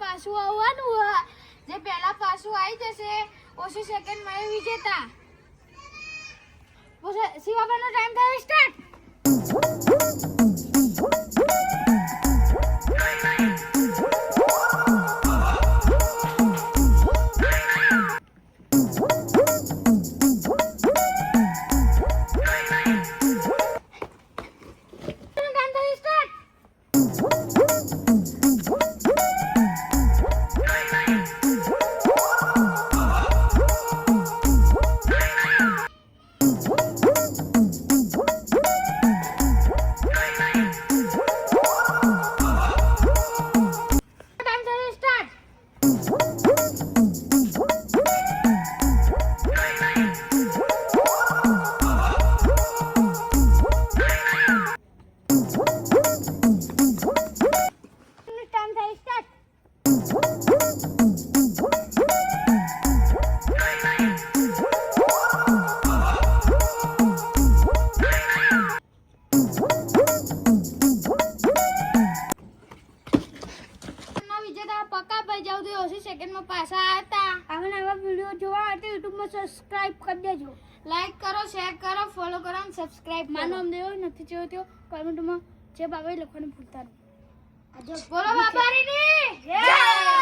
પાછું આવવાનું જે પહેલા પાછું આવી જશે, ઓછી સેકન્ડમાં વિજેતા. શિવાબાનો ટાઈમ થાય સ્ટાર્ટ સેકન્ડમાં પાછા આવતા હતા. આવા નવા વીડિયો જોવા માટે યુટ્યુબમાં સબસ્ક્રાઇબ કરી દેજો. લાઈક કરો શેર કરો ફોલો કરો અને સબસ્ક્રાઇબ માનો અમને નથી જોયો તો કોમેન્ટમાં જે બાબા લખવાનું ભૂલતા નહીં. બોલો બાબારીની. જય!